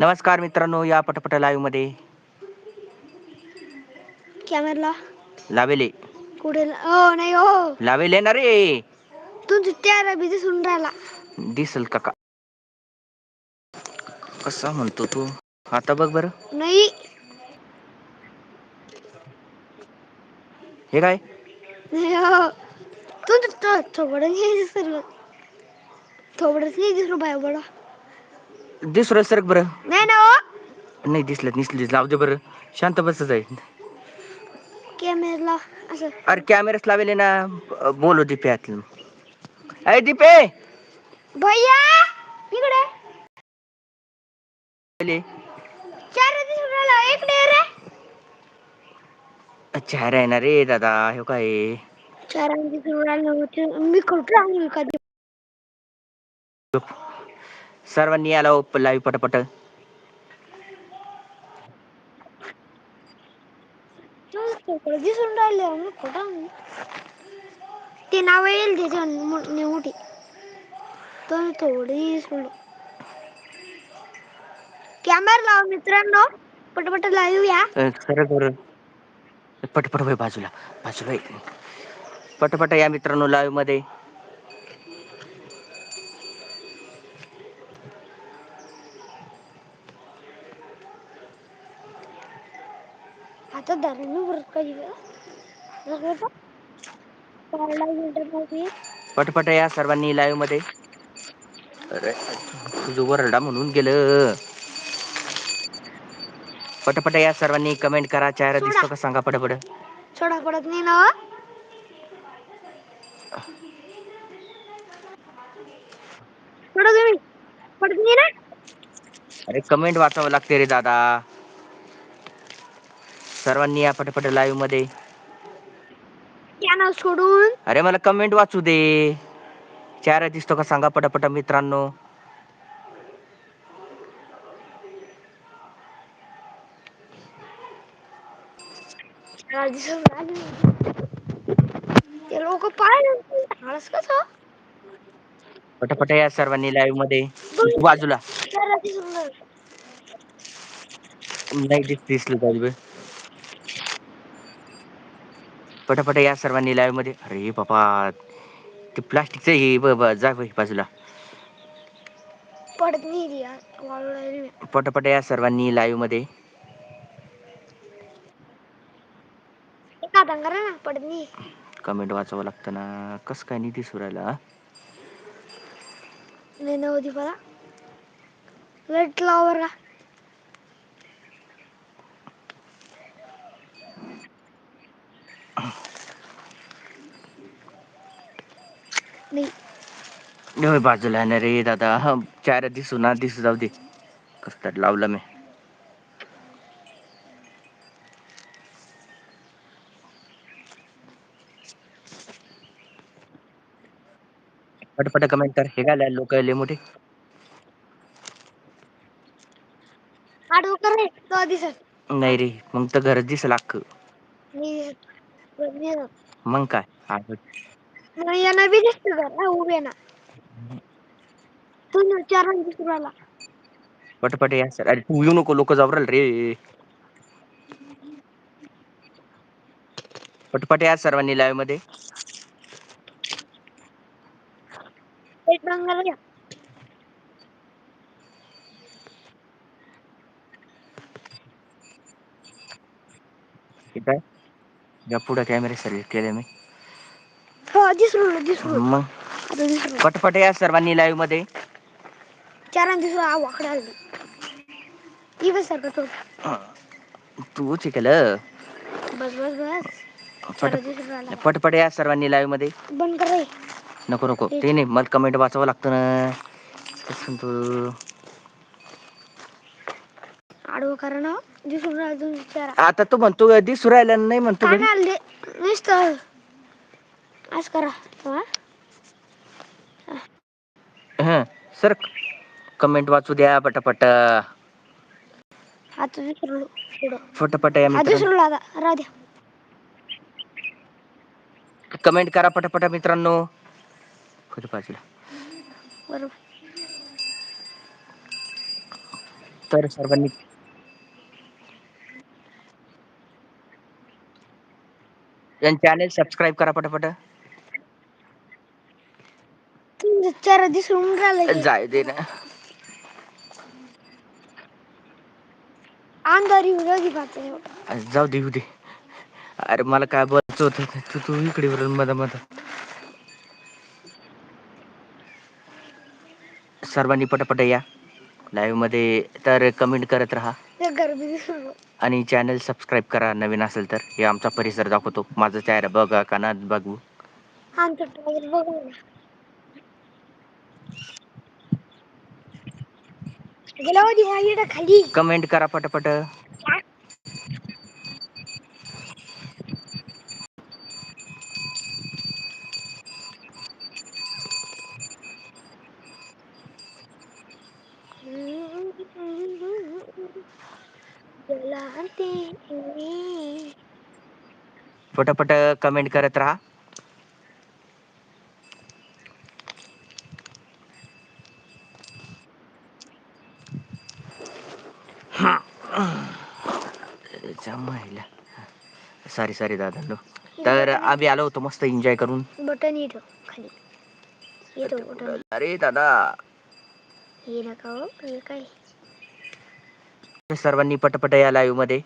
नमस्कार मित्रांनो या पटपट लाईव्हमध्ये. कॅमेरला लावेले. कुठे हो नाही हो. लावेले ना रे. तू त्या बिझी सुन राहिला. दिसल काका कसा म्हणतो तू? आता बघ बरं. नाही. हे काय? नाही हो. तू थोबड सर्व थोबडच नाही दिसलो बाय बडा दिसर सरक बरं. नाही ना हो. नाही दिसलं दिसली जाऊ दे बरं. शांत बसच आहे कॅमेरला असं. अरे कॅमेराच लावेले ना. बोलो दीप्यात अय दीपे! भैया इकडे. चार दिसून राहिला. इकडे ये रे. अच्छा राहिना रे दादा हे काय? चार राहिला होते. मी राहून कधी सर्वांनी याला लाईव्ह पटपट. दिसून राहिले खोटा ते नाव येईल त्याच्या मोठी तर थोडी सोड कॅमेरा लाव मित्रांनो. पटपट लाईव्ह या खरं खरं पटपट बाजूला. बाजूला पटपट या मित्रांनो लाईव्हमध्ये आता पटपट या सर्वांनी लाईव्हमध्ये. अरे तुझं वरडा म्हणून गेलं. पटपट या सर्वांनी कमेंट करा चेहरा. दिसतो का सांगा पटपट. सोडा पडत नाही ना. तुम्ही. पडत नाही ना. अरे कमेंट वाचावं लागते रे दादा. सर्वांनी या पटपट लाईव्हमध्ये. सोडून. अरे मला कमेंट वाचू दे. चेहरा दिसतो का सांगा पटापट मित्रांनो. लोक कसं? पटापट या सर्वांनी लाईव्हमध्ये. बाजूला. नाही दिस दिसलं पाहिजे. पटापट या सर्वांनी लाईव्हमध्ये अरे बाबा ते प्लास्टिकचं हे ब- ब- जा बाजूला पडत नाही रे यार. वाळू राहिली मी. पटापट या सर्वांनी लाईव्हमध्ये एक हातानं करा ना पडत नाही कमेंट वाचावं लागतं ना कसं काय नाही दिसू राहिलं हा? नाही नव्हती मला लाइट लाव बरं का. नाही बाजूला ना रे दादा. हा चेहरा दिसू ना दिसू जाऊ दे. कसं तर लावलं मी. पटपट कमेंट कर. हे काय लोक लय मोठे? नाही रे मग तर घरच दिसेल अख्खं. मग काय? आहे. मग यांना बी दिसतं ना उभे ना. तू चार दिसून राहिला पटपट या सर. अरे तू येऊ नको लोक जाऊ राहिले रे. पटपट या सर्वांनी लाईव्हमध्ये. एक रंगाला घ्या. ठीक आहे. या पुढे कॅमेरे सर्व केले मी. हो. मग? आता. पटपट या सर्वांनी लाईव्हमध्ये. वाकडे आले. ती बस सारखं तो. तू केलं बस बस बस. चार दिसून राहिला पटपट या सर्वांनी लाईव्हमध्ये. बंद कर रे. नको नको. ते नाही मला कमेंट वाचावं लागतं ना. तू. आडवं करा ना. दिसून राहिलं तुम्ही चार आता तू म्हणतो दिसू राहिला नाही म्हणतो काय घरी. आले. नुसतं. असं करा. हा? हं सर कमेंट वाचू द्या पटापट. पुढं या आता राहू द्या. कमेंट करा पटापट मित्रांनो. खुद बाजूला बरोबर. तर सर्वांनी चॅनेल सबस्क्राईब करा पटापट. चेहरा दिसून राहिला. जाय दे ना. अंधारी राहिली पाहता जाऊ दे येऊ दे. अरे मला काय बोलायचं होत तू तू इकडे राहिला मधा मधा. सर्वांनी पटापट या. लाईव्हमध्ये तर कमेंट करत राहा. दिसून. आणि चॅनल सबस्क्राईब करा नवीन असेल तर. हे आमचा परिसर दाखवतो. माझा चेहरा बघा कानात बघू. आमचं बघू ना. गेला हो दिवा इकडं खाली. कमेंट करा पटापट. पटापट कमेंट करत राहा. जमायला सॉरी सॉरी दादा तर आम्ही आलो होतो मस्त एन्जॉय करून. बटन येतो खाली. येतो बटन. अरे दादा. हे नका हो हे काय? सर्वांनी पटपट या लाईव्हमध्ये.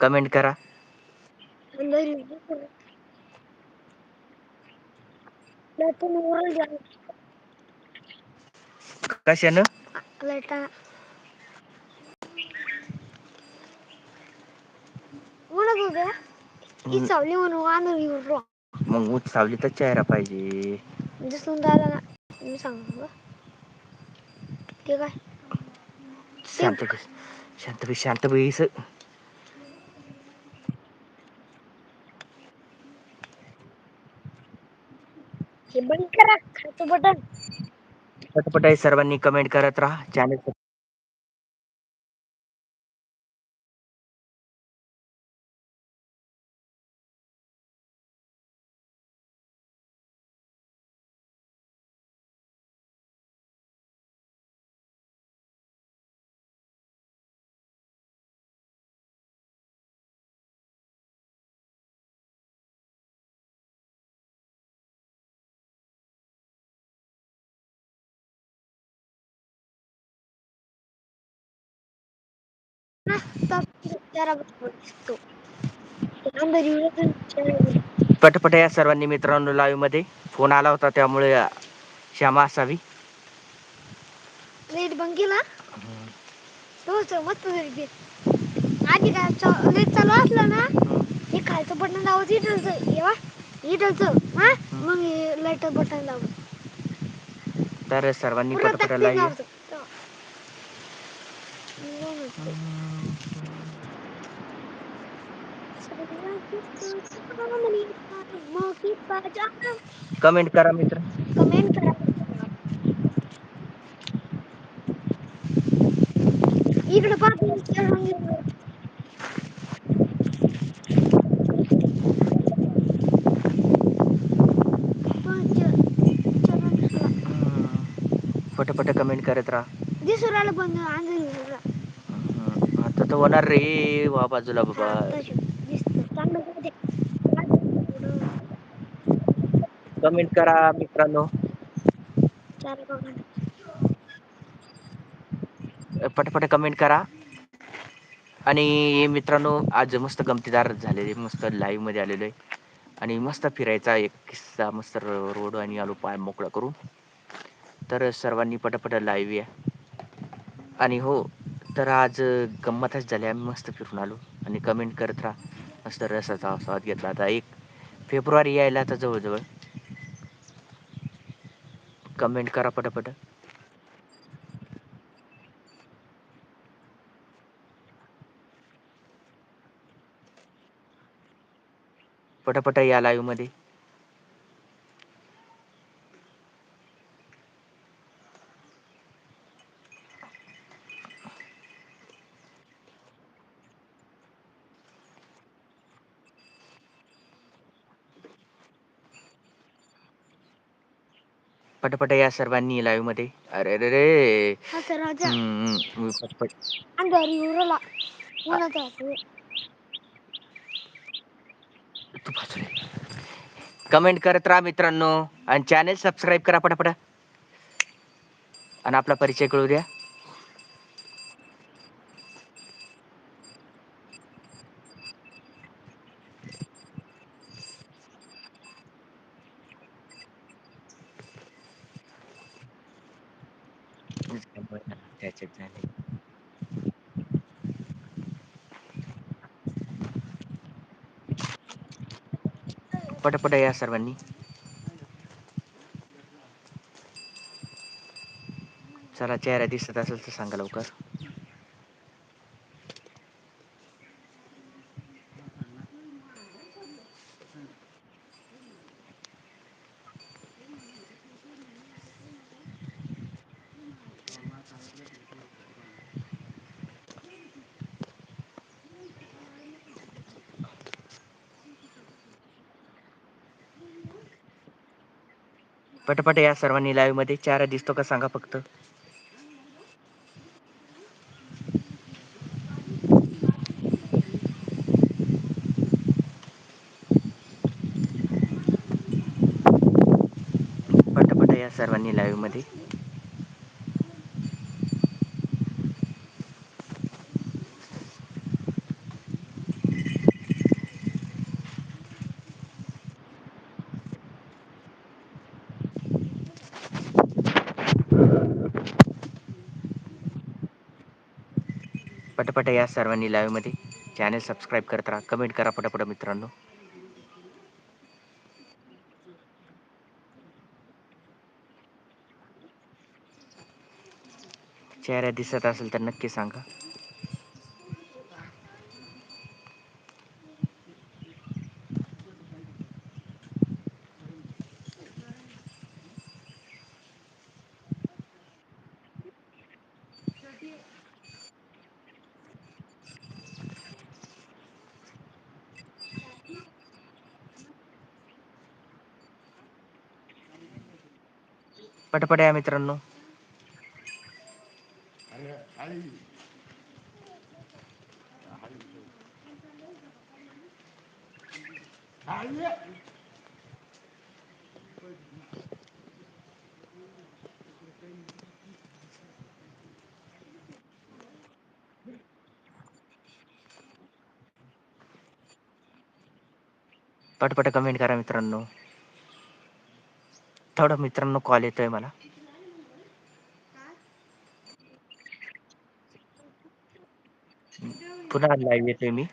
कमेंट करा. कशानं? ही चावली म्हणून अंधारी येऊन राहिला. मग सावलीतच चेहरा पाहिजे. दिसून राहिला ना मी का? ते काय? शांत बस शांत बस शांत बैस. हे बंद करा बटन. पटपट आहे सर्वांनी कमेंट करत राहा. चॅनल पटपट या सर्वांनी मित्रांनो लाईव्हमध्ये. फोन आला होता त्यामुळे क्षमा असावी. लाइट बंद केला? मस्त आधी काय लाइट चालू असलं ना हे खालचं बटन इथलचं हे बघ, इथलचं हा? मग हे लाइट बटन दाबायचं तर सर्वांनी पटपट लाईव्ह दाबायचं. तेव्हा. मग होतं. मोठी बाजा. कमेंट करा मित्र. कमेंट करा. इकडे पाहतो पटपट कमेंट करत राहा. दिसू राहिलं पण अंधारी आता तर होणार रे वा बाजूला बाबा. कमेंट करा मित्रांनो. पटपट कमेंट करा. आणि मित्रांनो आज मस्त गमतीदार झालेले मस्त लाईव्हमध्ये आलेलो आहे. आणि मस्त फिरायचा एक किस्सा मस्त रोड आणि आलो पाय मोकळा करून. तर सर्वांनी पटापट लाईव्ह या. आणि हो तर आज गंमतच झाली. आम्ही मस्त फिरून आलो आणि कमेंट करत राहा. मस्त रसाचा आस्वाद घेतला. आता एक फेब्रुवारी यायला आता जवळजवळ. कमेंट करा पटापट. पटापट या लाईव्हमध्ये पटापट या सर्वांनी लाईव्हमध्ये. अरे रे रे. हा सर राजा. हम्म, हम्म, पटपट. अंगावर युरोला उन्हाचा कमेंट करत राहा मित्रांनो. आणि चॅनेल सबस्क्राईब करा पटापट. आणि आपला परिचय कळू द्या. त्याच्यात झाले. पटापट या सर्वांनी चला चेहरा दिसत असेल तर सांगा लवकर पटपट या सर्वांनी लाईव्हमध्ये चारा दिसतो का सांगा फक्त. पटपट या सर्वांनी लाईव्हमध्ये. पटपट या सर्वांनी लाईव्हमध्ये चॅनल सबस्क्राईब करत राहा. कमेंट करा पटापट मित्रांनो. चेहरा दिसत असेल तर नक्की सांगा. पटापट या मित्रांनो. पटपट कमेंट करा मित्रांनो. थोडं मित्रांनो कॉल येतोय मला. पुन्हा लाईव्ह येतोय मी.